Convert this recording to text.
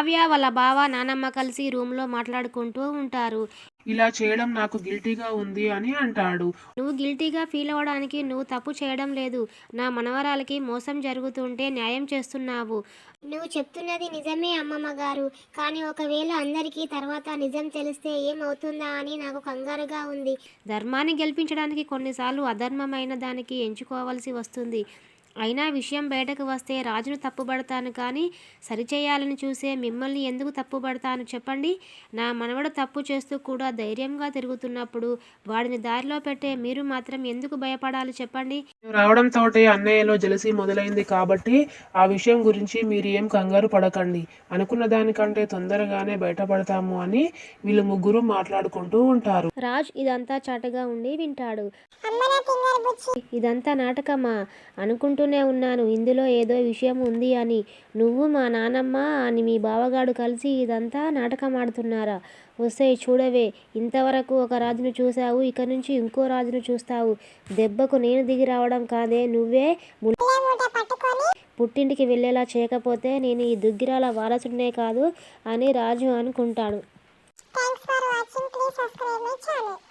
కావ్య వాళ్ళ బావ నానమ్మ కలిసి రూమ్లో మాట్లాడుకుంటూ ఉంటారు. ఇలా చేయడం నాకు గిల్టీగా ఉంది అని అంటాడు. నువ్వు గిల్టీగా ఫీల్ అవ్వడానికి నువ్వు తప్పు చేయడం లేదు. నా మనవరాలకి మోసం జరుగుతుంటే న్యాయం చేస్తున్నావు. నువ్వు చెప్తున్నది నిజమే అమ్మమ్మ గారు కానీ ఒకవేళ అందరికీ తర్వాత నిజం తెలిస్తే ఏమవుతుందా అని నాకు కంగారుగా ఉంది. ధర్మాన్ని గెలిపించడానికి కొన్నిసార్లు అధర్మమైన దానికి ఎంచుకోవాల్సి వస్తుంది. అయినా విషయం బయటకు వస్తే రాజును తప్పుపడతాను కానీ సరిచేయాలని చూసే మిమ్మల్ని ఎందుకు తప్పుపడతాను చెప్పండి. నా మనవడు తప్పు చేస్తూ కూడా ధైర్యంగా తిరుగుతున్నప్పుడు వాడిని దారిలో పెట్టే మీరు మాత్రం ఎందుకు భయపడాలి చెప్పండి. రావడంతో అన్నయ్యలో జలసి మొదలైంది కాబట్టి ఆ విషయం గురించి మీరు ఏం కంగారు పడకండి. అనుకున్న దానికంటే తొందరగానే బయటపడతాము అని వీళ్ళు ముగ్గురు మాట్లాడుకుంటూ ఉంటారు. రాజ్ ఇదంతా చాటుగా ఉండి వింటాడు. ఇదంతా నాటకమా? అనుకుంటూనే ఉన్నాను. ఇందులో ఏదో విషయం ఉంది అని. నువ్వు మా నానమ్మ అని మీ బావగాడు కలిసి ఇదంతా నాటకం ఆడుతున్నారా వస్తే చూడవే. ఇంతవరకు ఒక రాజును చూసావు ఇక నుంచి ఇంకో రాజును చూస్తావు. దెబ్బకు నేను దిగి రావడం కాదే. నువ్వే పుట్టింటికి వెళ్ళేలా చేయకపోతే నేను ఈ దుగ్గిరాల వారసుడినే కాదు అని రాజు అనుకుంటాడు. Thanks for watching please subscribe my channel